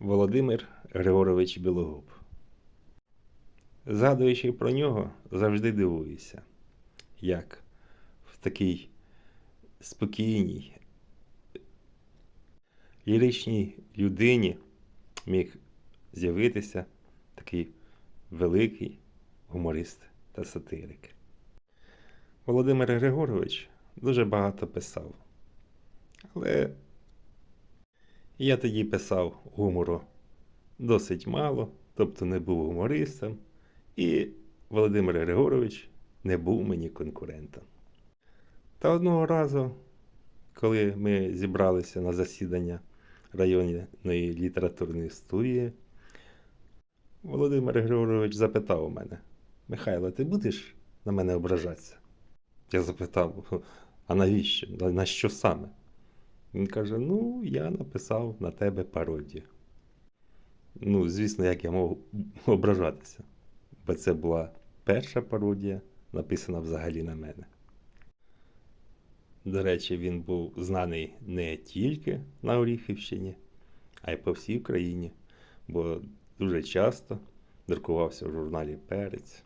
Володимир Григорович Білогуб. Згадуючи про нього, завжди дивуюся, як в такій спокійній, ліричній людині міг з'явитися такий великий гуморист та сатирик. Володимир Григорович дуже багато писав. Але я тоді писав гумору досить мало, тобто не був гумористом, і Володимир Григорович не був мені конкурентом. Та одного разу, коли ми зібралися на засідання районної літературної студії, Володимир Григорович запитав у мене: Михайло, ти будеш на мене ображатися? Я запитав, а навіщо? На- що саме? Він каже: Ну, я написав на тебе пародію. Ну, звісно, як я мог ображатися. Бо це була перша пародія, написана взагалі на мене. До речі, він був знаний не тільки на Оріхівщині, а й по всій Україні, бо дуже часто друкувався в журналі Перець.